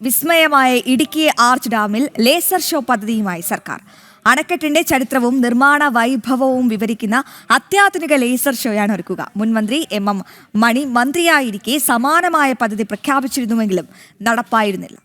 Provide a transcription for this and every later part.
വിസ്മയമായ Idukki arch ഡാമിൽ laser show പദ്ധതിയുമായി സർക്കാർ. അണക്കെട്ടിന്റെ ചരിത്രവും നിർമ്മാണ വൈഭവവും വിവരിക്കുന്ന അത്യാധുനിക ലേസർ ഷോയാണ് ഒരുക്കുക. മുൻമന്ത്രി എം എം മണി മന്ത്രിയായിരിക്കെ സമാനമായ പദ്ധതി പ്രഖ്യാപിച്ചിരുന്നുവെങ്കിലും നടപ്പായിരുന്നില്ല.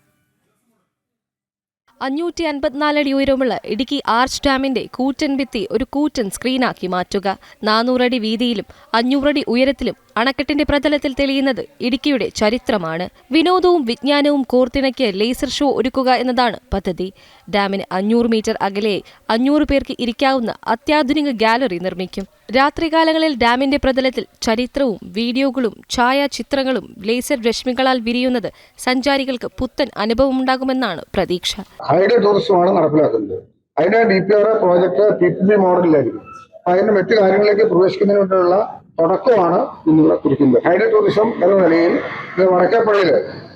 അഞ്ഞൂറ്റി അടി ഉയരമുള്ള ഇടുക്കി ആർച്ച് ഡാമിന്റെ കൂറ്റൻ ഭിത്തി ഒരു കൂറ്റൻ സ്ക്രീനാക്കി മാറ്റുക. നാനൂറടി വീതിയിലും അഞ്ഞൂറടി ഉയരത്തിലും അണക്കെട്ടിന്റെ പ്രതലത്തിൽ തെളിയുന്നത് ഇടുക്കിയുടെ ചരിത്രമാണ്. വിനോദവും വിജ്ഞാനവും കോർത്തിണക്കിയ ലേസർ ഷോ ഒരുക്കുക എന്നതാണ് പദ്ധതി. ഡാമിന് അഞ്ഞൂറ് മീറ്റർ അകലെ അഞ്ഞൂറ് പേർക്ക് ഇരിക്കാവുന്ന അത്യാധുനിക ഗാലറി നിർമ്മിക്കും. രാത്രികാലങ്ങളിൽ ഡാമിന്റെ പ്രതലത്തിൽ ചരിത്രവും വീഡിയോകളും ഛായാചിത്രങ്ങളും ലേസർ രശ്മികളാൽ വിരിയുന്നത് സഞ്ചാരികൾക്ക് പുത്തൻ അനുഭവമുണ്ടാകുമെന്നാണ് പ്രതീക്ഷ. ഹൈഡേ ടൂറിസമാണ് നടപ്പിലാക്കുന്നത്. അതിന്റെ D P R project P P മോഡലിലായിരിക്കും. അതിന്റെ മറ്റു കാര്യങ്ങളിലേക്ക് പ്രവേശിക്കുന്നതിന് വേണ്ടിയുള്ള തുടക്കമാണ് ഇന്നിവിടെ കുറിക്കുന്നത്. ഹൈഡ്രോ ടൂറിസം എന്ന നിലയിൽ ഇത് വടക്കേപ്പള്ളിയിൽ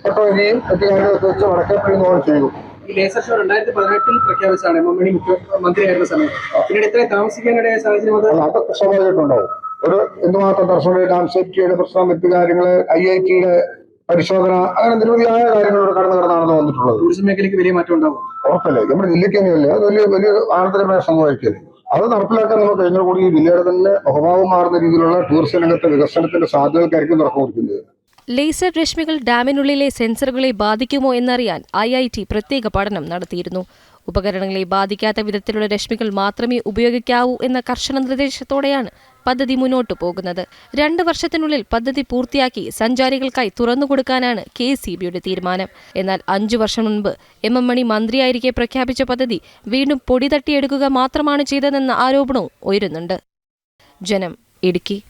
ഒട്ടവധിയും മറ്റു കാര്യങ്ങളൊക്കെ വെച്ച് വടക്കേപ്പള്ളി മോഡൽ ചെയ്തു ലേസർ ഷോ രണ്ടായിരത്തി പതിനെട്ടിൽ പ്രഖ്യാപിച്ചാണ് എം മന്ത്രിയായിരുന്ന സമയത്ത് പിന്നീട് ഇത്രയും താമസിക്കാനിടയ സാഹചര്യം അത്? അത് അതൊക്കെ സ്വാഭാവികമായിട്ടുണ്ടാവും ഒരു എന്തുമാത്രം ദർശനം ഡാം സേഫ്റ്റിയുടെ പ്രശ്നം മറ്റു കാര്യങ്ങൾ ഐ ഐ ടിയുടെ പരിശോധന അങ്ങനെ നിരവധിയായ കാര്യങ്ങളോട് കടന്നു കടന്നാണ് വന്നിട്ടുള്ളത്. ടൂറിസം മേഖലയ്ക്ക് വലിയ മാറ്റം ഉണ്ടാവും. ഉറപ്പല്ലേ. നമ്മുടെ ജില്ലയ്ക്ക് തന്നെയല്ലേ അത് വലിയ വലിയ ആനന്ദരമായ സംഭവിക്കല്ലേ അത് നടപ്പിലാക്കാൻ നമ്മൾ കഴിഞ്ഞ കൂടി ജില്ലയുടെ തന്നെ അഭാവം മാറുന്ന രീതിയിലുള്ള ടൂറിസം രംഗത്തെ വികസനത്തിന്റെ സാധ്യതകൾക്കായിരിക്കും തുറക്കം കൊടുക്കുന്നത് ലേസർ രശ്മികൾ ഡാമിനുള്ളിലെ സെൻസറുകളെ ബാധിക്കുമോ എന്നറിയാൻ ഐ ഐ ടി പ്രത്യേക പഠനം നടത്തിയിരുന്നു. ഉപകരണങ്ങളെ ബാധിക്കാത്ത വിധത്തിലുള്ള രശ്മികൾ മാത്രമേ ഉപയോഗിക്കാവൂ എന്ന കർശന നിർദ്ദേശത്തോടെയാണ് പദ്ധതി മുന്നോട്ടു പോകുന്നത്. രണ്ട് വർഷത്തിനുള്ളിൽ പദ്ധതി പൂർത്തിയാക്കി സഞ്ചാരികൾക്കായി തുറന്നുകൊടുക്കാനാണ് കെ സി ബിയുടെ തീരുമാനം. എന്നാൽ അഞ്ചു വർഷം മുൻപ് എം എം മണി മന്ത്രിയായിരിക്കെ പ്രഖ്യാപിച്ച പദ്ധതി വീണ്ടും പൊടി തട്ടിയെടുക്കുക മാത്രമാണ് ചെയ്തതെന്ന ആരോപണവും ഉയരുന്നുണ്ട്. ജനം ഇടുക്കി.